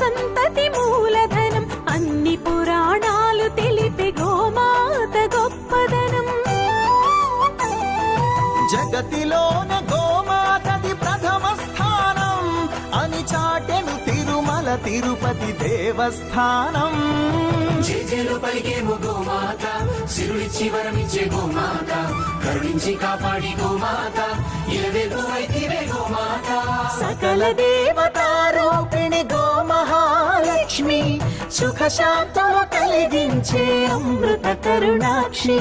సంతతి మూలధనం అన్ని పురాణాలు తెలిపే గోమాత గొప్పదనం. జగతిలోన గోమాతది ప్రథమ స్థానం అని చాటెను తిరుమల తిరుపతి దేవస్థానం. జేజేలు పలికేము గోమాత సిరులిచ్చి వరమిచ్చే గోమాత కరుణించి కాపాడి గోమాత ఇలవేపు వైతివే గోమాత. సకల దేవతారూపిణి మహాలక్ష్మి సుఖ శాంతులు కలిగించే అమృత కరుణాక్షి.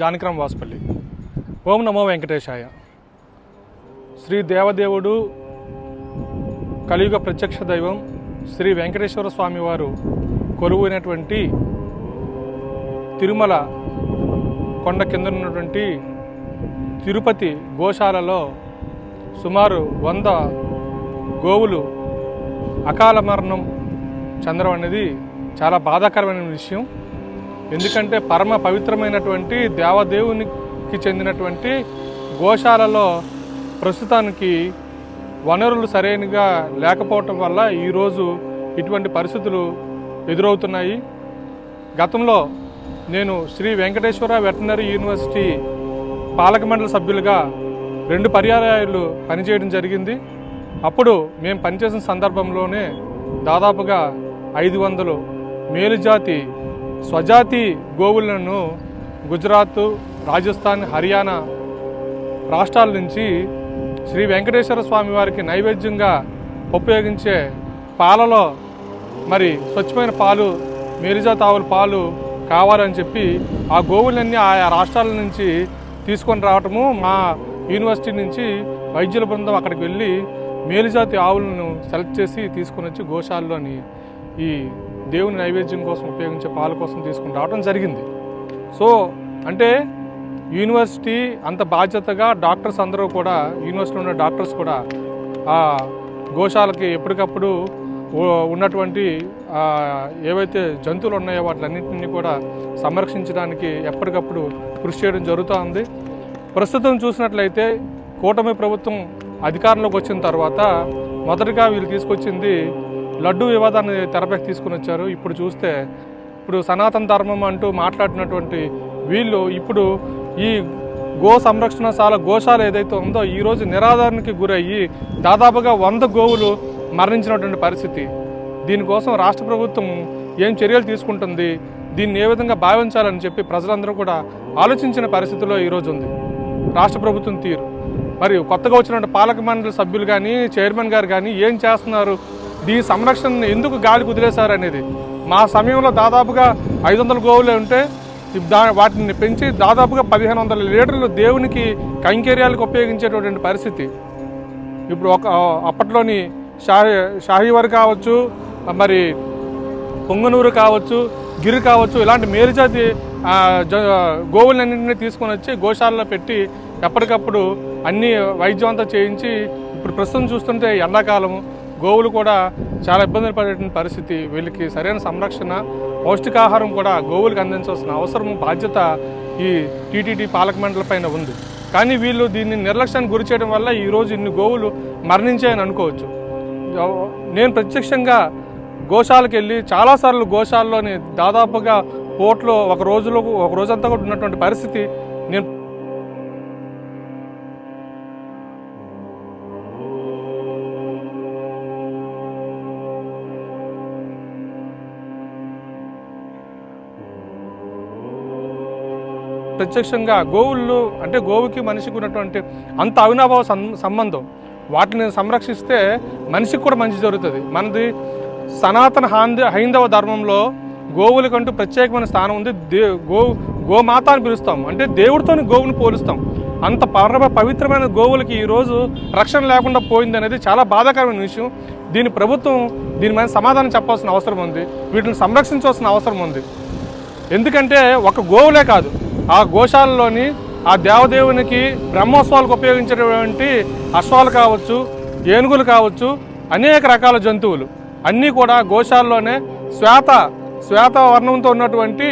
గోవులున్న వాసుపల్లి. ఓం నమో వెంకటేశాయ. శ్రీ దేవదేవుడు కలియుగ ప్రత్యక్ష దైవం శ్రీ వెంకటేశ్వర స్వామి వారు కొలువైనటువంటి తిరుమల కొండ కింద ఉన్నటువంటి తిరుపతి గోశాలలో సుమారు వంద గోవులు అకాల మరణం చెందడం అనేది చాలా బాధాకరమైన విషయం. ఎందుకంటే పరమ పవిత్రమైనటువంటి దేవదేవునికి చెందినటువంటి గోశాలలో ప్రస్తుతానికి వనరులు సరైనగా లేకపోవటం వల్ల ఈరోజు ఇటువంటి పరిస్థితులు ఎదురవుతున్నాయి. గతంలో నేను శ్రీ వెంకటేశ్వర వెటనరీ యూనివర్సిటీ పాలక మండలి సభ్యులుగా రెండు పర్యాయాలు పనిచేయడం జరిగింది. అప్పుడు మేము పనిచేసిన సందర్భంలోనే దాదాపుగా ఐదు వందలు మేలుజాతి స్వజాతి గోవులను గుజరాత్ రాజస్థాన్ హర్యానా రాష్ట్రాల నుంచి శ్రీ వెంకటేశ్వర స్వామి వారికి నైవేద్యంగా ఉపయోగించే పాలలో మరి స్వచ్ఛమైన పాలు మేలుజాతి ఆవుల పాలు కావాలని చెప్పి ఆ గోవులన్నీ ఆయా రాష్ట్రాల నుంచి తీసుకొని రావటము మా యూనివర్సిటీ నుంచి వైద్యుల బృందం అక్కడికి వెళ్ళి మేలుజాతి ఆవులను సెలెక్ట్ చేసి తీసుకొని వచ్చి గోశాలలోని ఈ దేవుని నైవేద్యం కోసం ఉపయోగించే పాల కోసం తీసుకుని రావడం జరిగింది. సో అంటే యూనివర్సిటీ అంత బాధ్యతగా డాక్టర్స్ అందరూ కూడా యూనివర్సిటీలో ఉన్న డాక్టర్స్ కూడా ఆ గోశాలకి ఎప్పటికప్పుడు ఉన్నటువంటి ఏవైతే జంతువులు ఉన్నాయో వాటిలన్నింటినీ కూడా సంరక్షించడానికి ఎప్పటికప్పుడు కృషి చేయడం జరుగుతూ ఉంది. ప్రస్తుతం చూసినట్లయితే కూటమి ప్రభుత్వం అధికారంలోకి వచ్చిన తర్వాత మొదటగా వీళ్ళు తీసుకొచ్చింది లడ్డు వివాదాన్ని తెరపైకి తీసుకుని వచ్చారు. ఇప్పుడు చూస్తే ఇప్పుడు సనాతన ధర్మం అంటూ మాట్లాడినటువంటి వీళ్ళు ఇప్పుడు ఈ గో సంరక్షణశాల గోశాల ఏదైతే ఉందో ఈరోజు నిరాధారణకి గురయ్యి దాదాపుగా వంద గోవులు మరణించినటువంటి పరిస్థితి. దీనికోసం రాష్ట్ర ప్రభుత్వం ఏం చర్యలు తీసుకుంటుంది? దీన్ని ఏ విధంగా భావించాలని చెప్పి ప్రజలందరూ కూడా ఆలోచించిన పరిస్థితిలో ఈరోజు ఉంది. రాష్ట్ర ప్రభుత్వం తీరు. మరియు కొత్తగా వచ్చినటువంటి పాలక మండలి సభ్యులు కానీ చైర్మన్ గారు కానీ ఏం చేస్తున్నారు? దీని సంరక్షణ ఎందుకు గాలి కుదిలేశారు అనేది మా సమయంలో దాదాపుగా ఐదు వందల గోవులే ఉంటే దా వాటిని పెంచి దాదాపుగా పదిహేను వందల లీటర్లు దేవునికి కైంకర్యాలకు ఉపయోగించేటటువంటి పరిస్థితి. ఇప్పుడు ఒక అప్పట్లోని షాహీ షాహీవర్ కావచ్చు మరి పొంగనూరు కావచ్చు గిరి కావచ్చు ఇలాంటి మేలుజాతి జ- గోవులన్నింటినీ తీసుకొని వచ్చి గోశాలలో పెట్టి ఎప్పటికప్పుడు అన్ని వైద్యం అంతా చేయించి ఇప్పుడు ప్రస్తుతం చూస్తుంటే ఎండాకాలం గోవులు కూడా చాలా ఇబ్బందులు పడేటువంటి పరిస్థితి. వీళ్ళకి సరైన సంరక్షణ పౌష్టికాహారం కూడా గోవులకు అందించాల్సిన అవసరం బాధ్యత ఈ టీటీడీ పాలక మండలి పైన ఉంది. కానీ వీళ్ళు దీన్ని నిర్లక్ష్యానికి గురి చేయడం వల్ల ఈరోజు ఇన్ని గోవులు మరణించాయని అనుకోవచ్చు. నేను ప్రత్యక్షంగా గోశాలకు వెళ్ళి చాలాసార్లు గోశాలలోని దాదాపుగా పోట్లో ఒక రోజులో ఒక రోజంతా కూడా ఉన్నటువంటి పరిస్థితి నేను ప్రత్యక్షంగా గోవులు అంటే గోవుకి మనిషికి ఉన్నటువంటి అంత అవినాభావ సం- సంబంధం. వాటిని సంరక్షిస్తే మనిషికి కూడా మంచి జరుగుతుంది. మనది సనాతన హాంద హైందవ ధర్మంలో గోవులకంటూ ప్రత్యేకమైన స్థానం ఉంది. దే గో గోమాత అని పిలుస్తాం. అంటే దేవుడితోని గోవుని పోలుస్తాం. అంత పరమ పవిత్రమైన గోవులకి ఈరోజు రక్షణ లేకుండా పోయింది అనేది చాలా బాధాకరమైన విషయం. దీని ప్రభుత్వం దీని మీద సమాధానం చెప్పాల్సిన అవసరం ఉంది. వీటిని సంరక్షించాల్సిన అవసరం ఉంది. ఎందుకంటే ఒక గోవులే కాదు. ఆ గోశాలలోని ఆ దేవదేవునికి బ్రహ్మోత్సవాలకు ఉపయోగించేటువంటి అశ్వాలు కావచ్చు ఏనుగులు కావచ్చు అనేక రకాల జంతువులు. అన్నీ కూడా గోశాలలోనే శ్వేత శ్వేత వర్ణంతో ఉన్నటువంటి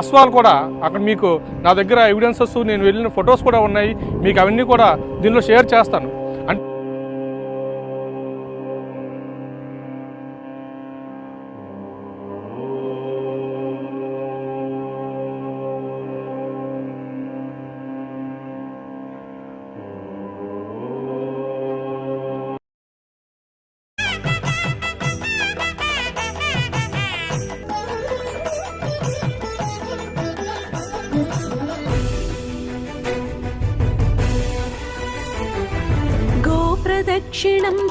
అశ్వాలు కూడా అక్కడ మీకు నా దగ్గర ఎవిడెన్సెస్ నేను వెళ్ళిన ఫొటోస్ కూడా ఉన్నాయి. మీకు అవన్నీ కూడా దీనిలో షేర్ చేస్తాను.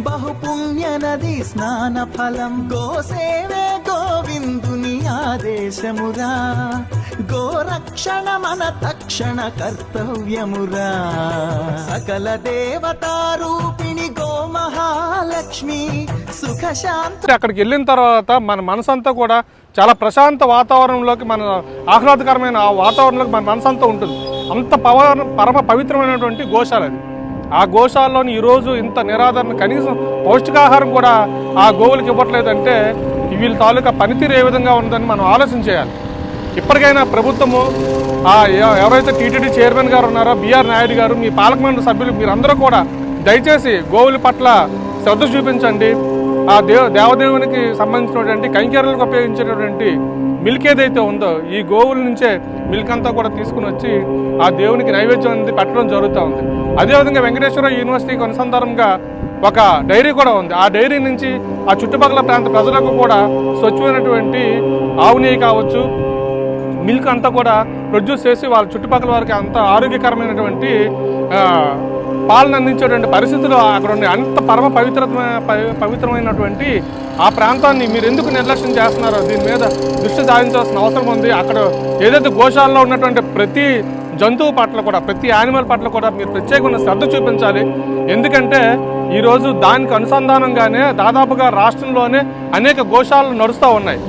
బహుపుణ్య నది స్నాన ఫలం. గోసేవే గోవిందుని ఆదేశమురా. గోరక్షణ మన తక్షణ కర్తవ్యమురా. సకల దేవతారూపిణి గో మహాలక్ష్మి. సుఖశాంత అక్కడికి వెళ్ళిన తర్వాత మన మనసంతా కూడా చాలా ప్రశాంత వాతావరణంలోకి మన ఆహ్లాదకరమైన ఆ వాతావరణంలోకి మన మనసంతా ఉంటుంది. అంత పవర్ పరమ పవిత్రమైనటువంటి గోశాల అది. ఆ గోశాలలోని ఈరోజు ఇంత నిరాదరణ కనీసం పౌష్టికాహారం కూడా ఆ గోవులకు ఇవ్వట్లేదంటే వీళ్ళ తాలూకా పనితీరు ఏ విధంగా ఉందని మనం ఆలోచన చేయాలి. ఇప్పటికైనా ప్రభుత్వము ఆ ఎవరైతే టీటీడీ చైర్మన్ గారు ఉన్నారో బీఆర్ నాయుడు గారు మీ పాలకమండలి సభ్యులు మీరందరూ కూడా దయచేసి గోవుల పట్ల శ్రద్ధ చూపించండి. ఆ దేవ దేవదేవునికి సంబంధించినటువంటి కైంకర్యాలకు ఉపయోగించేటటువంటి మిల్క్ ఏదైతే ఉందో ఈ గోవుల నుంచే మిల్క్ అంతా కూడా తీసుకుని వచ్చి ఆ దేవునికి నైవేద్యం అనేది పెట్టడం జరుగుతూ ఉంది. అదేవిధంగా వెంకటేశ్వర యూనివర్సిటీకి అనుసంధానంగా ఒక డైరీ కూడా ఉంది. ఆ డైరీ నుంచి ఆ చుట్టుపక్కల ప్రాంత ప్రజలకు కూడా స్వచ్ఛమైనటువంటి ఆవు నెయ్యి కావచ్చు మిల్క్ అంతా కూడా ప్రొడ్యూస్ చేసి వాళ్ళ చుట్టుపక్కల వారికి అంత ఆరోగ్యకరమైనటువంటి పాలన అందించేటువంటి పరిస్థితులు అక్కడ ఉండే అంత పరమ పవిత్రమైన పవి- పవిత్రమైనటువంటి ఆ ప్రాంతాన్ని మీరు ఎందుకు నిర్లక్ష్యం చేస్తున్నారో దీని మీద దృష్టి సాధించాల్సిన అవసరం ఉంది. అక్కడ ఏదైతే గోశాలలో ఉన్నటువంటి ప్రతి జంతువు పట్ల కూడా ప్రతి యానిమల్ పట్ల కూడా మీరు ప్రత్యేకమైన శ్రద్ధ చూపించాలి. ఎందుకంటే ఈరోజు దానికి అనుసంధానంగానే దాదాపుగా రాష్ట్రంలోనే అనేక గోశాలలు నడుస్తూ ఉన్నాయి.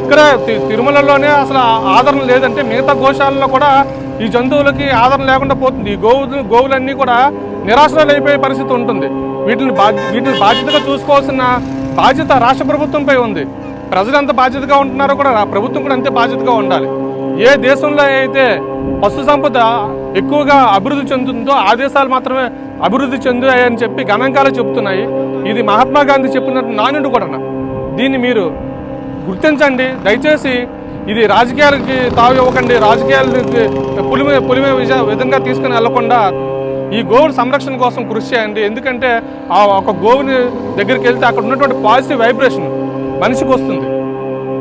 ఇక్కడ తిరుమలలోనే అసలు ఆదరణ లేదంటే మిగతా గోశాలలో కూడా ఈ జంతువులకి ఆదరణ లేకుండా పోతుంది. ఈ గోవు గోవులన్నీ కూడా నిరాశలు అయిపోయే పరిస్థితి ఉంటుంది. వీటిని బాధ్య వీటిని బాధ్యతగా చూసుకోవాల్సిన బాధ్యత రాష్ట్ర ప్రభుత్వంపై ఉంది. ప్రజలు ఎంత బాధ్యతగా ఉంటున్నారో కూడా ప్రభుత్వం కూడా అంతే బాధ్యతగా ఉండాలి. ఏ దేశంలో అయితే పశు సంపద ఎక్కువగా అభివృద్ధి చెందుతుందో ఆ దేశాలు మాత్రమే అభివృద్ధి చెందాయని చెప్పి గణాంకాలు చెబుతున్నాయి. ఇది మహాత్మా గాంధీ చెప్పినట్టు నానుడు కూడా దీన్ని మీరు గుర్తించండి. దయచేసి ఇది రాజకీయాలకి తావు ఇవ్వకండి. రాజకీయాలకి పులిమే పులిమే విధంగా తీసుకుని వెళ్ళకుండా ఈ గోవుల సంరక్షణ కోసం కృషి చేయండి. ఎందుకంటే ఆ ఒక గోవుని దగ్గరికి వెళ్తే అక్కడ ఉన్నటువంటి పాజిటివ్ వైబ్రేషన్ మనిషికి వస్తుంది.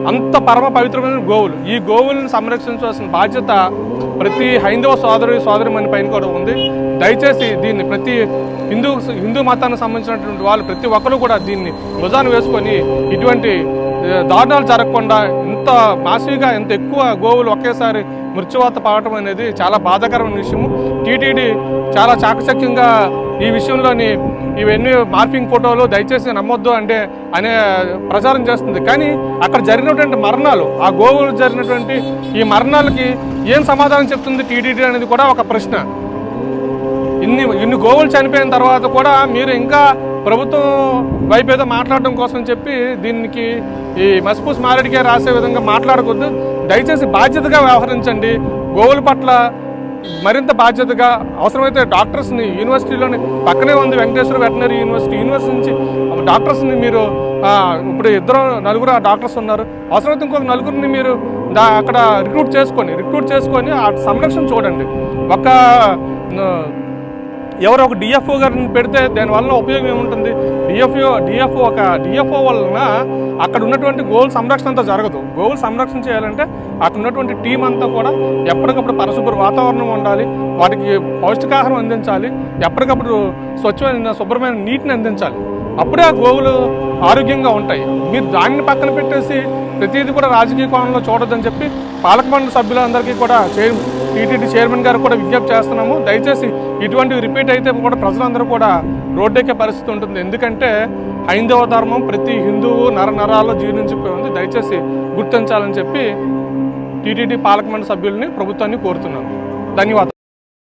అంత పరమ పవిత్రమైన గోవులు. ఈ గోవులను సంరక్షించాల్సిన బాధ్యత ప్రతి హైందవ సోదరు సోదరి మన పైన కూడా ఉంది. దయచేసి దీన్ని ప్రతి హిందూ హిందూ మతానికి సంబంధించినటువంటి వాళ్ళు ప్రతి ఒక్కరు కూడా దీన్ని భుజాన్ని వేసుకొని ఇటువంటి దారుణాలు జరగకుండా ఇంత మాసిగా ఇంత ఎక్కువ గోవులు ఒకేసారి మృత్యువాత పడటం అనేది చాలా బాధాకరమైన విషయము. టీటీడీ చాలా చాకచక్యంగా ఈ విషయంలోని ఇవన్నీ మార్పింగ్ ఫోటోలు దయచేసి నమ్మొద్దు అంటే అనే ప్రచారం చేస్తుంది. కానీ అక్కడ జరిగినటువంటి మరణాలు ఆ గోవులు జరిగినటువంటి ఈ మరణాలకి ఏం సమాధానం చెప్తుంది టీటీడీ అనేది కూడా ఒక ప్రశ్న. ఇన్ని ఇన్ని గోవులు చనిపోయిన తర్వాత కూడా మీరు ఇంకా ప్రభుత్వం వైపు ఏదో మాట్లాడడం కోసం చెప్పి దీనికి ఈ మసిపూస్ మారేడికే రాసే విధంగా మాట్లాడకూడదు. దయచేసి బాధ్యతగా వ్యవహరించండి. గోవుల పట్ల మరింత బాధ్యతగా అవసరమైతే డాక్టర్స్ని యూనివర్సిటీలోని పక్కనే ఉంది వెంకటేశ్వర వెటనరీ యూనివర్సిటీ. యూనివర్సిటీ నుంచి డాక్టర్స్ని మీరు ఇప్పుడు ఇద్దరు నలుగురు డాక్టర్స్ ఉన్నారు. అవసరమైతే ఇంకొక నలుగురిని మీరు దా అక్కడ రిక్రూట్ చేసుకొని రిక్రూట్ చేసుకొని ఆ సంరక్షణ చూడండి. ఒక ఎవరో ఒక డిఎఫ్ఓ గారిని పెడితే దానివల్ల ఉపయోగం ఏముంటుంది? డిఎఫ్ఓ డిఎఫ్ఓ ఒక డిఎఫ్ఓ వలన అక్కడ ఉన్నటువంటి గోల్ సంరక్షణ అంతా జరగదు. గోల్ సంరక్షణ చేయాలంటే అక్కడ ఉన్నటువంటి టీం అంతా కూడా ఎప్పటికప్పుడు పరిశుభ్ర వాతావరణం ఉండాలి వాటికి పౌష్టికాహారం అందించాలి ఎప్పటికప్పుడు స్వచ్ఛమైన శుభ్రమైన నీటిని అందించాలి. అప్పుడే ఆ గోవులు ఆరోగ్యంగా ఉంటాయి. మీరు దానిని పక్కన పెట్టేసి ప్రతిదీ కూడా రాజకీయ కోణంలో చూడొద్దని చెప్పి పాలకమండలి సభ్యులందరికీ కూడా చైర్ టీటీడీ చైర్మన్ గారు కూడా విజ్ఞప్తి చేస్తున్నాము. దయచేసి ఇటువంటివి రిపీట్ అయితే కూడా ప్రజలందరూ కూడా రోడ్డెక్కే పరిస్థితి ఉంటుంది. ఎందుకంటే హైందవ ధర్మం ప్రతి హిందువు నర నరాల్లో జీర్ణించిపోయి ఉంది. దయచేసి గుర్తించాలని చెప్పి టీటీడీ పాలకమండలి సభ్యుల్ని ప్రభుత్వాన్ని కోరుతున్నాను. ధన్యవాదాలు.